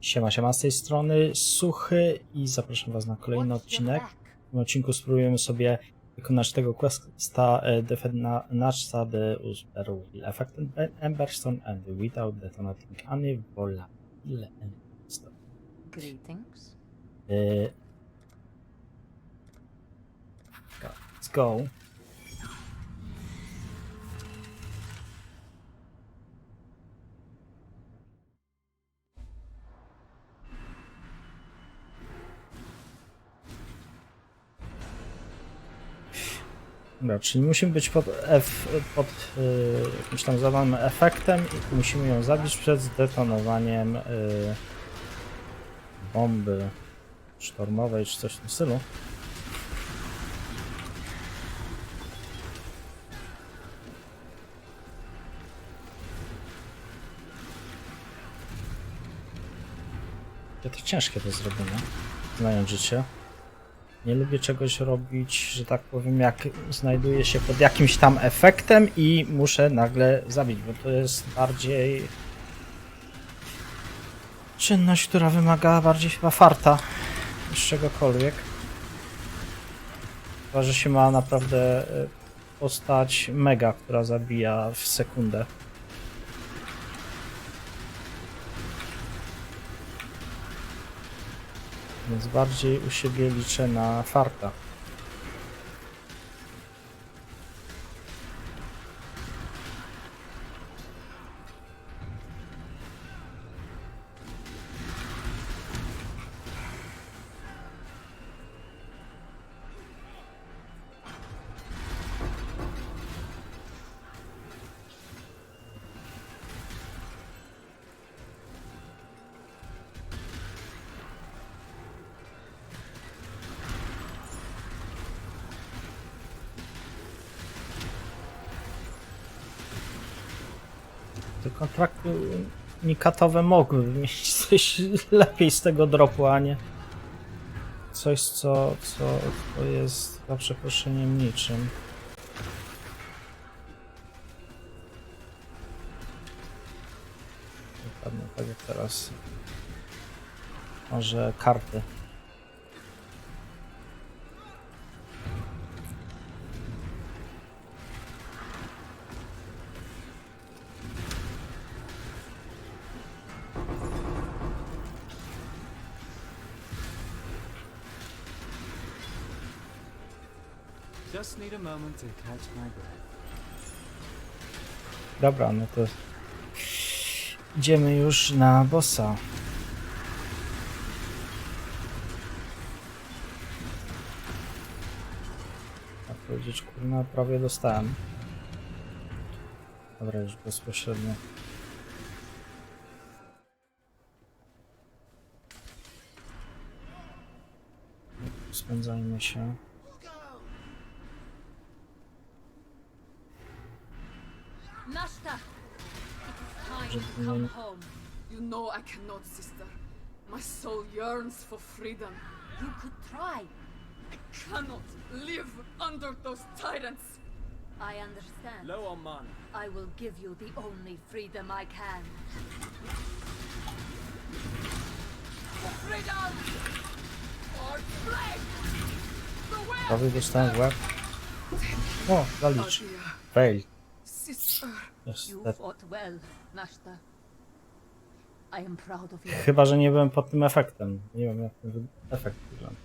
Siema, siema z tej strony Suchy i zapraszam was na kolejny odcinek. W tym odcinku spróbujemy sobie wykonać tego questa e, Defend na- Natcha the User will affect an Emberstone and without detonating any volatile Emberstone. Greetings. E, Let's go. Dobra, czyli musimy być pod, F, pod y, jakimś tam zadanym efektem i musimy ją zabić przed zdetonowaniem y, bomby sztormowej czy coś w tym stylu. To ciężkie do zrobienia, znając życie. Nie lubię czegoś robić, że tak powiem, jak znajduję się pod jakimś tam efektem i muszę nagle zabić, bo to jest bardziej czynność, która wymaga bardziej chyba farta niż czegokolwiek. Chyba, że się ma naprawdę e, postać mega, która zabija w sekundę. Więc bardziej u siebie liczę na farta. Te kontrakty unikatowe mogłyby mieć coś lepiej z tego dropu, a nie coś, co, co, co jest za przeproszeniem niczym. Dokładnie tak jak teraz. Może karty. Just need a moment to catch my breath. Dobra, no to idziemy już na bossa. Tak powiedzieć, kurna, prawie dostałem. Dobra, już bezpośrednio. Spędzajmy się. Nashta! It is time to come home. You know I cannot, sister. My soul yearns for freedom. You could try. I cannot live under those tyrants. I understand. Low on mana. I will give you the only freedom I can. Freedom! Or flame! The way Prawie dostałem w łeb. O, zalicz. Niestety. Chyba, że nie byłem pod tym efektem. Nie wiem, jak ten efekt wygląda.